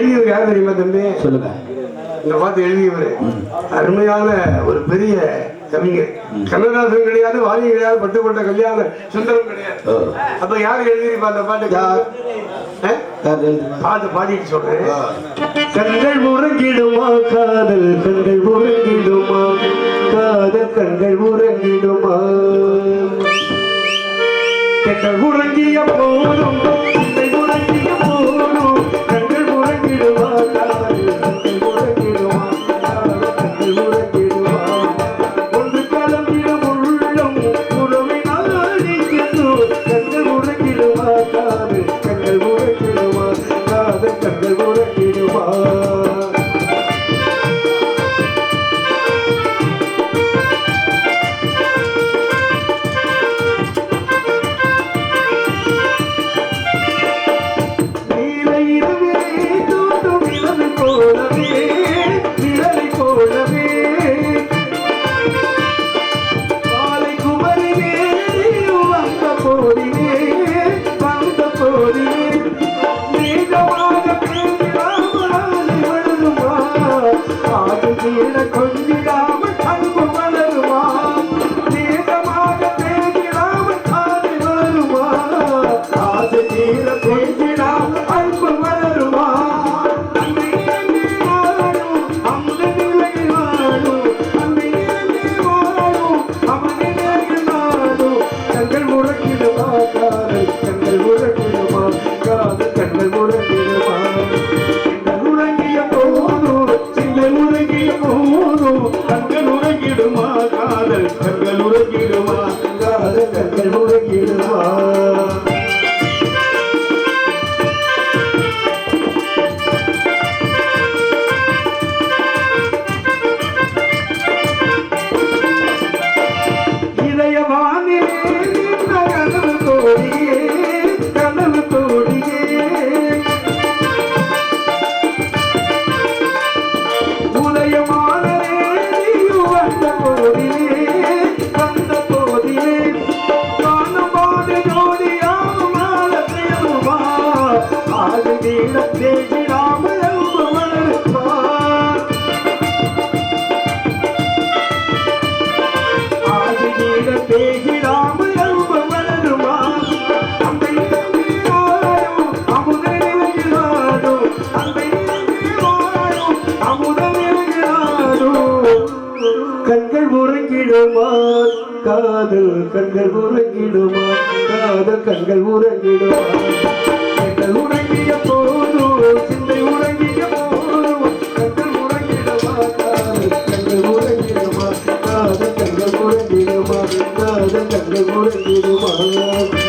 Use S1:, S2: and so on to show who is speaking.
S1: எழுதியவர் யார் தெரியுமா தம்பி?
S2: சொல்லுங்க.
S1: இந்த பார்த்து எழுதியவர். அருமையான ஒரு பெரிய கவிஞர். கண்ணதாசன் கிடையாது வாலி கிடையாது பட்டுக்கோட்டை கல்யாண சுந்தரம் கிடையாது. அப்ப யாரு எழுதியிருப்பா அந்த பாட்டு? பாட்டு பாடிட்டு சொல்றேன். கண்கள் முறங்கிடுமா காதல் கண்கள் முறங்கிடுமா காதல் கண்கள் முறை கீழ கொஞ்சி கண்கள் உறங்கிடுமான் காதல் கண்கள் உறங்கிடுமான் காதல் கண்கள் உறங்கிடுமான் கண்கள் உறங்கிய போதும் சிந்தை உறங்கிய போதும். கண்கள் உறங்கிடுமா? காதல் கண்கள் உறங்கிடுமா? காதல் கண்கள் உறங்கிடுமா? காதல் கண்கள் உறங்கிடுமா?